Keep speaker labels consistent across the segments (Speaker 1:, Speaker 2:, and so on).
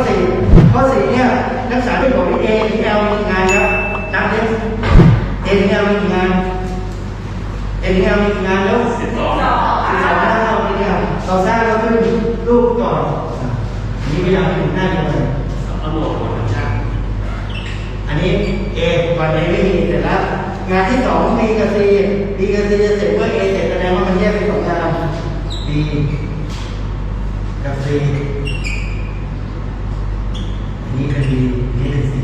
Speaker 1: ข้อสี่ข้อสี่เนี่ยนักศึกษาที่บอกว่า A ถึง L มีกี่งานครับนับเนี่ย A ถึง L มีกี่งาน A ถึง L มีกี่งานแล้ว
Speaker 2: สิบสอง
Speaker 1: สิบสองหน้าเราเนี่ยเราสร้างเราขึ้นรูปก่อนนนี้พยายามให้ถึงหน้าเดียวเลย
Speaker 2: เอาหมวกคนช่าง
Speaker 1: อันนี้ A วันไหนไม่มีเสร็จแล้วงานที่สอง B กับ C B กับ C จะเสร็จเมื่อ A เสร็จแสดงว่ามันแยกเป็นสองงาน B กับ C อันนี้คือ B อันนี้คือ C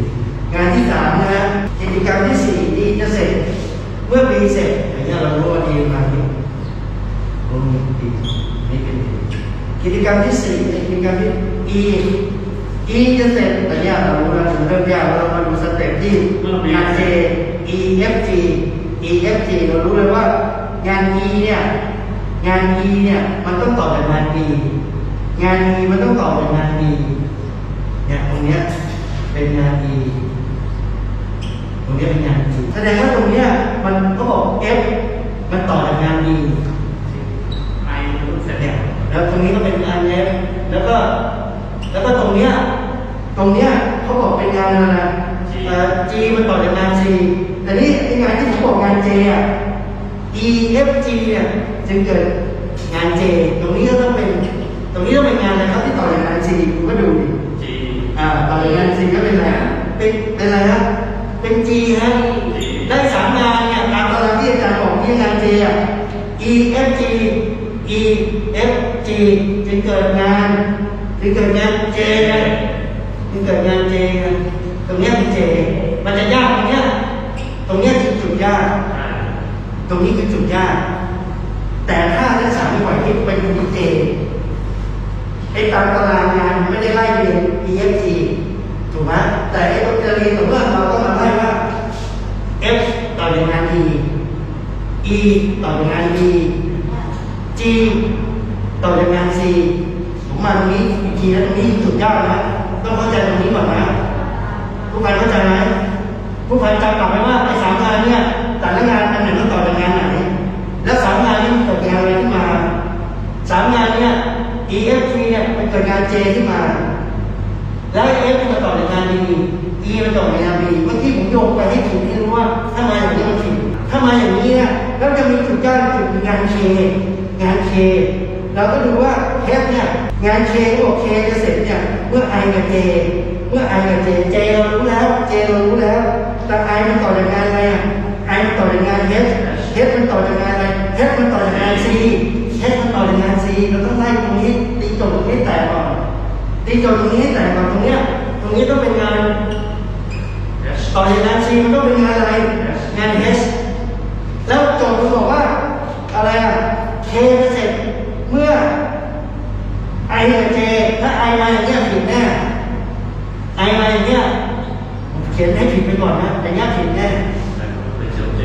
Speaker 1: งานที่สามนะฮะกิจกรรมที่สี่ D จะเสร็จ เมื่อ B เสร็จอย่างเงี้ยเรารู้ว่า D มาที่ตรงนี้ D นี่เป็น D กิจกรรมที่สี่กิจกรรม ที่ E E จะเสร็จแต่เนี่ยเรารู้แล้วถึงเริ่มยากแล้วเรามาดูสเต็ปที่งาน J E F G E F G เรารู้เลยว่างาน E เนี่ยงาน E เนี่ยมันต้องต่อจากงาน B งาน E มันต้องต่อจากงาน B เนี่ยตรงเนี้ยเป็นงาน E ตรงเนี้ยเป็นงาน E แสดงว่าตรงเนี้ยมันก็บอก F มันต่อจากงาน B
Speaker 2: ไอ้มันเสร็จ
Speaker 1: เนี่ยแล้วตรงนี้ก็เป็นงาน F แล้วก็ แล้วก็ตรงเนี้ยตรงเนี้ยเขาบอกเป็นงานอะไรนะเอ่อ G มันต่อจากงาน C แต่นี่ไอ้งานที่ผมบอกงาน J อะ E F G เนี่ยจึงเกิดงาน J ตรงนี้ก็ต้องเป็น ตรงนี้ต้องเป็นงานอะไรครับที่ต่อจากงาน C คุณก็ดูดิ
Speaker 2: จี
Speaker 1: อ่าต่อจากงาน C ก็เป็นอะไรเป็นเป็นอะไรฮะเป็น G ฮะได้สามงานเนี่ยตามตารางที่อาจารย์บอกที่งาน J อะ E F G E F G จึงเกิดงาน จึงเกิดงาน J นะจึงเกิดงาน J นะตรงเนี้ยเป็น J มันจะยากตรงเนี้ยตรงเนี้ยคือจุดยาก ตรงนี้คือจุดยาก แต่ถ้านักศึกษาไม่ไหวที่เป็นดีเจไอ้ตามตารางงานไม่ได้ไล่เรียน EFG ถูกไหมแต่ไอ้ต้องจะเรียนสมมติว่าเราต้องมาไล่ว่า F ต่อจากงาน E E ต่อจากงาน B G ต่อจากงาน C ผมมาตรงนี้ อีกทีนะตรงนี้จุดยากนะ ต้องเข้าใจตรงนี้ก่อนนะผู้พันเข้าใจไหมผู้พันจำกลับไปว่าไอ้สามงานเนี่ยแต่ละงานอันไหนมันต่อจากงานไหน แล้วสามงานนี้เกิดงานอะไรขึ้นมาสามงานเนี่ย E F G เนี่ยมันเกิดงาน J ขึ้นมา แล้ว F มันต่อจากงาน D E มันต่อจากงาน B เมื่อกี้ผมโยงไปให้ถูกที่รู้ว่าถ้ามาอย่างนี้มันผิดถ้ามาอย่างนี้เนี่ยแล้วจะมีจุดยากจุดงาน K งาน K เราก็ดูว่า F เนี่ยงาน K ก็บอก K จะเสร็จเนี่ยเมื่อ I กับ J เมื่อ I กับ J J เรารู้แล้ว J เรารู้แล้ว แต่ I มันต่อจากงานอะไรอะ I มันต่อจากงาน H H มันต่อจากงานอะไร H มันต่อจากงาน C H มันต่อจากงาน C เราต้องไล่ตรงนี้ตีโจทย์ตรงนี้แตกก่อนตีโจทย์ตรงนี้แต่ก่อนตรงเนี้ยตรงนี้ต้องเป็นงานต่อจากงาน C มันต้องเป็นงานอะไรงาน H แล้วโจทย์มันบอกว่า อะไรอะ K จะเสร็จเมื่อ I กับ J ถ้า I มาอย่างเงี้ยผิดแน่ I มาอย่างเงี้ยผมเขียนให้ผิดไปก่อนนะแต่เนี้ยผิดแน่
Speaker 2: เป็นเจ้าเจ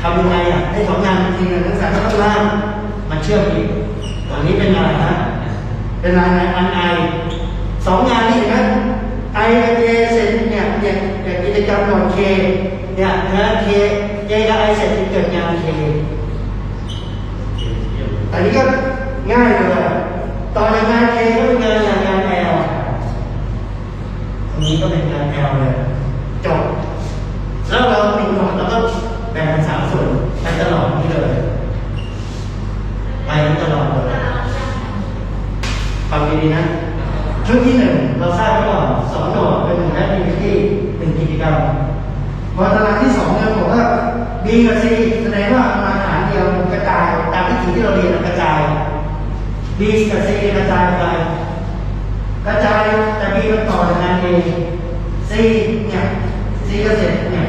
Speaker 1: ทำยังไงอะให้สองงานมันจริงกันนักศึกษาก็ต้องล่างมันเชื่อมอีกตอนนี้เป็นอะไรฮะเป็นงานอันไอสองงานนี้เห็นไหมไอกับเจเสร็จเนี่ยเนี่ยเนี่ยกิจกรรมก่อนเคเนี่ยนะเคเจกับไอเสร็จจะเกิดงานเคอันนี้ก็ง่ายเลยอะ ต่อจากงานเคก็เป็นงานอย่างงานแอลตรงนี้ก็เป็นงานแอลเลยจบแล้วเราติดหนอดแล้วก็แบ่งเป็นสามส่วนไปตลอดนี่เลยไปตลอดเลยฟังดีๆนะชุดที่หนึ่งเราทราบก่อนสองโดดเป็นหนึ่งแอคทิวิตี้หนึ่งกิจกรรมพอตารางที่สองเนี่ยบอกว่า B กับ C แสดงว่ามาฐานเดียวกระจายตามที่ที่เราเรียนกระ จาย B กับ C กระจายไป กระจายแต่ B มันต่อจากงาน A C เนี่ย C ก็เสร็จเนี่ย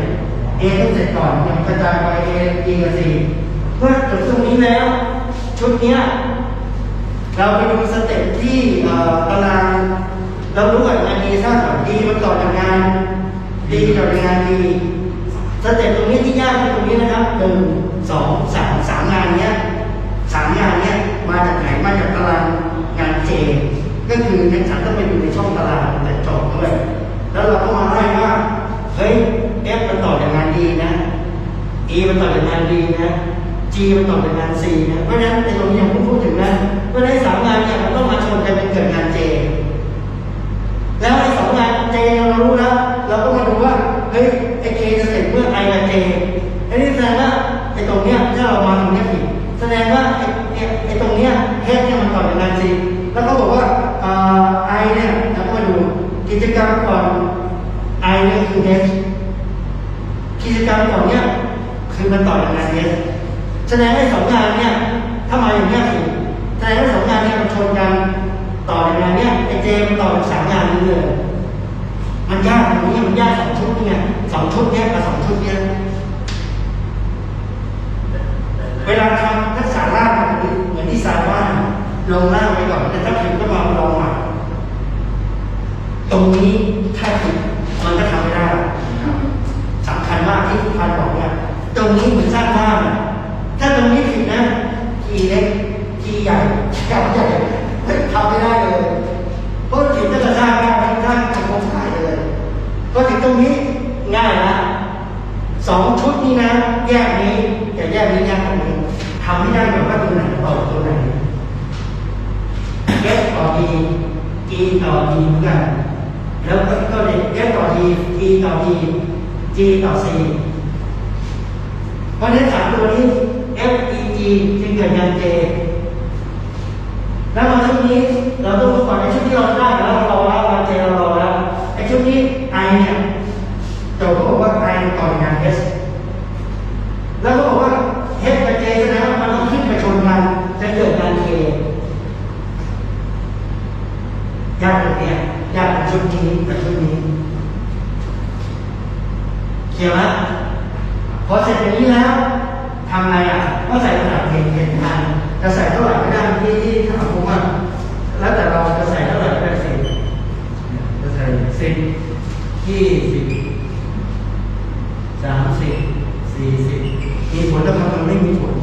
Speaker 1: A ต้องเสร็จก่อนเนี่ยกระจายไป A B กับ C เมื่อจบตรงนี้แล้ว ชุดเนี้ยเราไปดูสเต็ปที่ตารางเรารู้ก่อนงานดีสร้างก่อนดีมันต่อจากงานดีต่อจากงานดีสเต็ปตรงนี้ที่ยากที่ตรงนี้นะครับหนึ่งสองสามสามงานเนี้ยสามงานเนี้ยมาจากไหนมาจากตารางงานเจ ก็คือนักศึกษาต้องไปดูในช่องตลาดแต่จบด้วย แล้วเราก็มาไล่ว่าเฮ้ยเอฟมันต่อจากงานดีนะอีมันต่อจากงานดีนะจีมันต่อจากงาน C นะเพราะฉะนั้นในตรงนี้ยังพูดถึงนะเพราะในั้สามงานเนี่ยมันต้องมาชนกันเป็นเกิดงานเจ แล้วไอ้สองงานเจเรารู้แล้ว เราก็มาดูว่าเฮ้ยไอ้ K จะเสร็จเมื่อ I กับ J ไอ้นี่แสดงว่าไอ้ตรงเนี้ยถ้าเรามาตรงเนี้ยผิดแสดงว่าไอ้ไอ้ไอ้ตรงเนี้ย H เนี่ยมันต่อจากงาน C แล้วเขาบอกว่าเอ่อ I เนี่ยเราก็มาดูกิจกรรมก่อน I เนี่ยคือ H กิจกรรมของเนี้ย คือมันต่อจากงานเอสแสดงว่าสองงานเนี่ยถ้ามาอย่างเนี้ยสิแสดงว่าสองงานเนี่ยมันชนกันต่อจากงานเนี้ยไอเจมต่อสามงานนี้เลยมันยากตรงนี้มันยากสองชุดเนี่ยสองชุดเนี้ยกับสองชุดเนี้ยเวลาทำทักษะล่างเหมือนที่สาว่าลงล่างไปก่อนแต่ถ้าผิดก็มาลองใหม่ตรงนี้ถ้าผิดมันก็ทำไม่ได้สำคัญมากที่ทุกท่านบอกเนี่ยตรงนี้อะถ้าตรงนี้ผิดนะทีเล็กทีใหญ่กับใหญ่เฮ้ยทำไม่ได้เลยเพราะถึงจะสร้างบ้านสร้างทำโครงข่ายเลยพอถึงตรงนี้ง่ายละสองชุดนี้นะ แยกนี้แต่แยกนี้แยกตรงนี้ทำให้ได้แบบว่าตัวไหนต่อตัวไหนแยกต่อดีอีต่อดีเหมือนกัน แล้วก็เด็กแยกต่อดี e ต่อ d g ต่อ c เพราะฉะนั้นสามตัวนี้ f e g จึงเกิดงาน j แล้วมาชุดนี้เราต้องรู้ก่อนในชุดที่เราได้แล้วเรารอแล้วงาน j เรารอแล้วไอ้ชุดนี้ i เนี่ยโจทย์เขาบอกว่า i ต่องาน s แล้วก็บอกว่า h กับ j แสดงว่ามันต้องขึ้นไปชนกันจะเกิดงาน k ยากตรงเนี้ยยากตรงชุดนี้กับชุดนี้เคลียร์ไหมพอเสร็จอย่างนี้แล้วทำไงอะก็ใส่ระดับเห็นเห็นทันจะใส่เท่าไหร่ก็ได้ที่ที่ถ้าผมว่าแล้วแต่เราจะใส่เท่าไหร่ก็ได้สิจะใส่สิบยี่สิบสามสิบสี่สิบมีผลแล้วมันไม่มีผล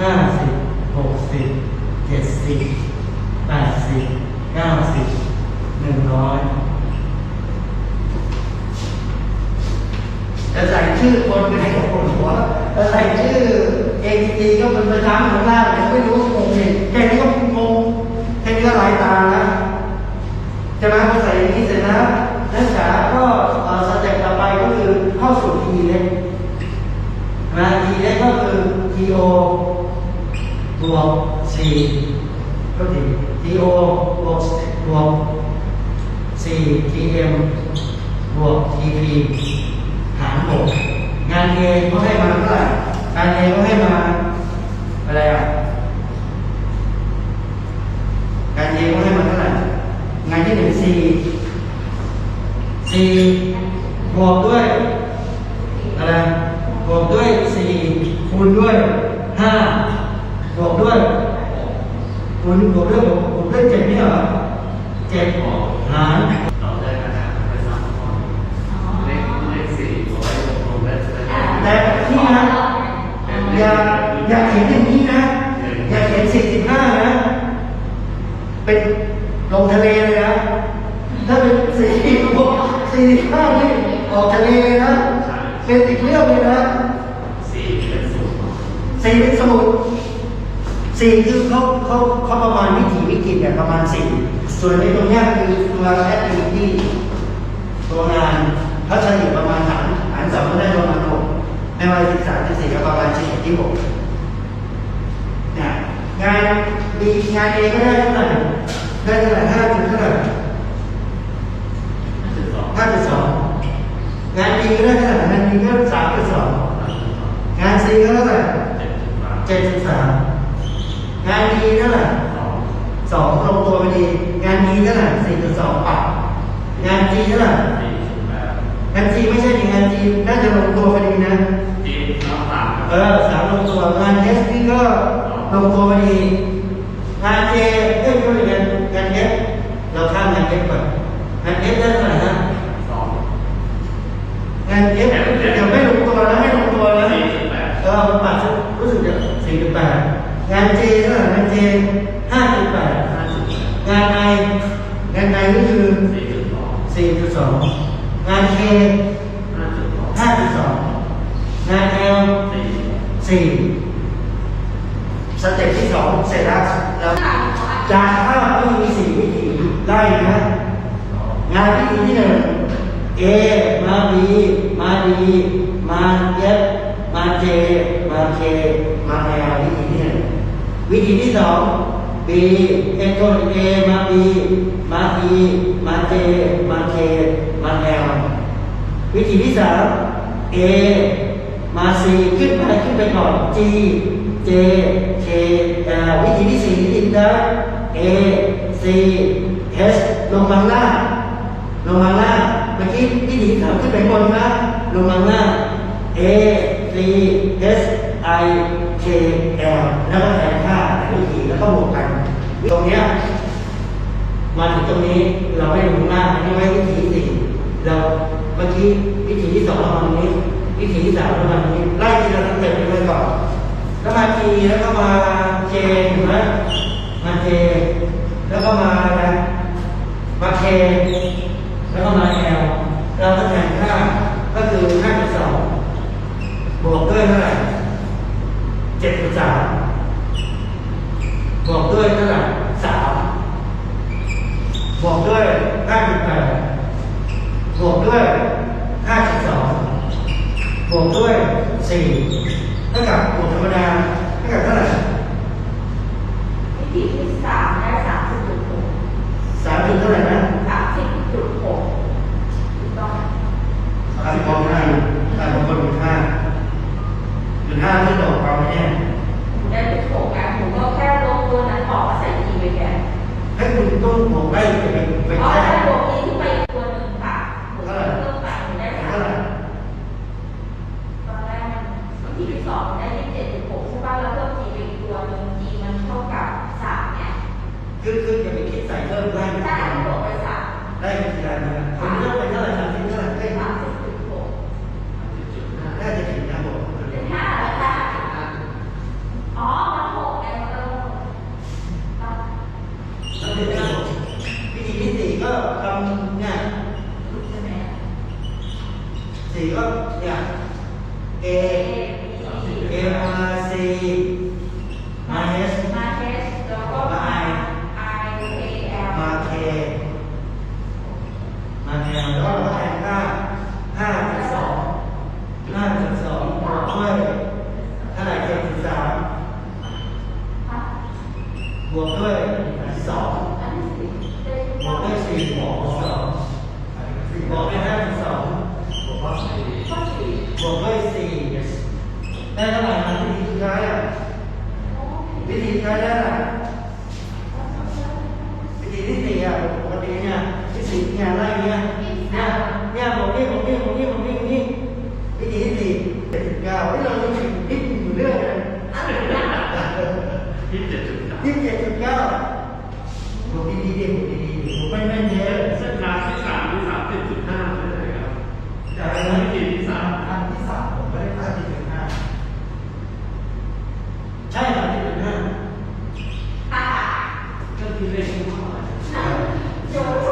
Speaker 1: ห้าสิบหกสิบเจ็ดสิบแปดสิบเก้าสิบหนึ่งร้อยจะใส่ชื่อคนไปให้กับคนหัวจะใส่ชื่อเองจริงๆก็เป็นประจำของล่างผมไม่รู้งงเองแค่นี้ก็งงแค่นี้ก็หลายตาแล้วใช่ไหมพอใส่อย่างนี้เสร็จแล้วนักศึกษาก็เอ่อสเต็ปต่อไปก็คือเข้าสู่ทีเล็ก นะทีเล็กก็คือ TO บวก C ก็ดี TO บวกบวก4 TM บวก TP หาร6งาน A ก็ให้มาเท่าไหร่งาน A ก็ให้มาอะไรอะงาน A ก็ให้มาเท่าไหร่งานที่หนึ่ง C C บวกด้วยอะไร บวกด้วย4คูณด้วย5บวกด้วยคูณบวกด้วยบวกด้วยเจ็ดนี่เหรอเจ็ดหาร
Speaker 2: เราได้ขนาดไปสามคนเลขเลขสี่ร้อยรวมได้แสดง
Speaker 1: แต่ที่นะอย่าอย่าเขียนอย่างนี้นะ อย่าเขียนสี่สิบห้านะ เป็นลงทะเลเลยนะ ถ้าเป็นสี่บวกสี่สิบห้านี่ออกทะเลเลยนะ เป็นอีกเรื่องเลยนะ
Speaker 2: สี่เป็นศูนย์
Speaker 1: สี่เป็นสมุดสี่คือเขาเขาเขาประมาณวิถีวิกฤตเนี่ยประมาณสี่ส่วนในตรงเนี้ยคือตัวแอดมิที่ตัวงานเขาเฉลี่ยประมาณฐานฐานสองก็ได้ประมาณหกในวัยสิบสามสิบสี่ก็ประมาณเฉลี่ยที่หกเนี่ยงานมีงานเองก็ได้เท่าไหร่ได้เท่าไหร่ห้าจุดเท่าไหร่
Speaker 2: จุดสอง
Speaker 1: ห้าจุดสองงานดีก็ได้เท่าไหร่งานดีก็สามจุดสองงานซีก็เท่าไหร่
Speaker 2: เจ็ดจุดสาม
Speaker 1: เจ็ดสิบสามงานดีเท่าไหร่
Speaker 2: สอง
Speaker 1: สองลงตัวพอดี งานดีเท่าไหร่สี่จุดสองปรับงานดีเท่าไหร่
Speaker 2: สี่จุดแปด
Speaker 1: งานจีไม่ใช่ดิงานจีน่าจะลงตัวพอดีนะ
Speaker 2: จีนน้ำตาล
Speaker 1: เออสามลงตัวงานเอสนี่ก็ ลงตัวพอดีงานเจเอ้ยไม่ใช่งานงานเอสเราข้ามงานเอสก่อนงานเอสได้เท่าไหร่นะ
Speaker 2: สอง
Speaker 1: งานเอฟเดี๋ยวไม่ลงตัวนะไม่ลงตัวนะ
Speaker 2: สี่จุดแปด
Speaker 1: เออปัดรู้สึกจะสี่จุดแปดงานเจเท่าไหร่งานเจห้าจุดแปด
Speaker 2: ห้าจุดแปด
Speaker 1: งานไองานไอก็คือ
Speaker 2: สี่จุดสอง
Speaker 1: สี่จุดสองงานเค
Speaker 2: ห้าจุดสอง
Speaker 1: ห้าจุดสองงานเอล
Speaker 2: สี่
Speaker 1: สี่ สเต็ปที่สองเสร็จแล้วจากภาพที่มีสี่วิธีไล่นะงานวิธีที่หนึ่ง A มา B มา D มา F มา J มา K มา L วิธีที่หนึ่งวิธีที่สอง B เอ็นโทน A มา B มา E มา J มา K มา L วิธีที่สาม A มา C ขึ้นไปขึ้นไปก่อน G J K L วิธีที่สี่วิธีที่สาม A C S ลงมาล่างลงมาล่างเมื่อกี้วิธีสามขึ้นไปบนนะลงมาล่าง A C S I K L แล้วก็แทนค่าวิธีแล้วก็บวกกัน ตรงเนี้ยมาถึงตรงนี้เราไม่ลงล่างอันนี้ไว้ วิธีที่สามเรามาตรงนี้ไล่ทีละสเต็ปไปเลยก่อนแล้วมาทีแล้วก็มาเจถูกไหมมาเจแล้วก็มาอะไรมาเคแล้วก็มาแอลเราก็แทนค่าก็คือห้าจุดสองบวกด้วยเท่าไหร่เจ็ดจุดสามบวกด้วยเท่าไหร่สามบวกด้วยห้าจุดแปดบวกด้วยห้าจุดสองบวกด้วยสี่เท่ากับบวกธรรมดาเท่ากับเท่าไหร่
Speaker 3: วิธีที่สามได้สามสิบจุดหก
Speaker 1: สามจุดเท่าไหร่นะ
Speaker 3: สามสิบจุดหกถูกต้อง
Speaker 1: สามสิบห้าสามบางคนจุดห้าจุดห้าไม่ตกเอาไม่แน่
Speaker 3: หนูได้จุดหกนะหนูก็แค่ลบตัวนั้นออกมาใส่อีไปแทน
Speaker 1: ให้คุณต้องบวกได้ไปไปไป
Speaker 3: อ๋อ
Speaker 1: แค่
Speaker 3: แล้วบวกอีขึ้นไปอีกตัวหนึ่งค่ะหนูก็เพิ่มไปหนูได้สา
Speaker 1: เท่าม ไหร่
Speaker 3: ตอนแรกมันวิธีที่สองได้ยี่สิบเจ็ดจุดหกใช่ป่ะแล้วเพิ่มจีไปอีกตัวหนึ่งจีมันเท่ากับสามเนี่ย
Speaker 1: คือคืออย่าไปคิดใส่เพิ่มได้ไม่
Speaker 3: ถ้า
Speaker 1: ได้
Speaker 3: อันนี้บวกไปสาม
Speaker 1: ได้ไม่กี่ล้านนะผมเลือกไปเท่าไหร่สามสิบเท่าไหร่ได้
Speaker 3: สามสิบจุดหก
Speaker 1: น่าจะถึงนะผม
Speaker 3: เป็นห้าแล้วค่ะอ๋อมันหกไงมันก็ลง
Speaker 1: แล้วถึงนะผมวิธีที่สี่ก็ทำเนี่ย
Speaker 3: ใช่ไหม
Speaker 1: สี่ก็เนี่ย A A มา C มา S
Speaker 3: มาเทสแล้วก็มา I A L
Speaker 1: มา K มาแนวแล้วก็แทนค่าห้าจุดสองห้าจุดสองบวกด้วยเท่าไหร่เจ็ดจุดสามบวกด้วยสอง
Speaker 3: อันนี้สิได้
Speaker 1: บวกด้วยสี่บวกสองบวกด้วยห้าจุดสอง
Speaker 2: บอกว่าสี่
Speaker 3: ข้อสี่
Speaker 1: บวกด้วยสี่ได้เท่าไหร่นะวิธีสุดท้ายอะวิธีสุดท้ายได้เท่าไหร่วิธีที่สี่อะปกติเนี่ยที่สี่ เนี่ยไล่เนี่ยเนี่ยเนี่ยบวกนี่บวกนี่บวกนี่บวกนี่บวกนี่วิธีที่สี่เจ็ดสิบเก้าที่เราจะคิดคิดอยู่เรื่อยเลย
Speaker 2: ยี่สิบเจ็ดจุดสาม
Speaker 1: ยี่สิบเจ็ดจุดเก้าบวกดีๆดิบวกดีๆดิบวกไม่ไม่เยอะ
Speaker 2: เส้นทางที่สามที่สามสิบจุดห้าไม่ใช่ครับ
Speaker 1: จาก
Speaker 2: แต่
Speaker 1: นั้น
Speaker 2: วิธีที่สาม
Speaker 1: อันที่สามผมไม่ได้ค่าที่จุดห้าใช่สามสิบจุดห้า
Speaker 3: ค่ะ
Speaker 2: ก็คือเลขที่ว่า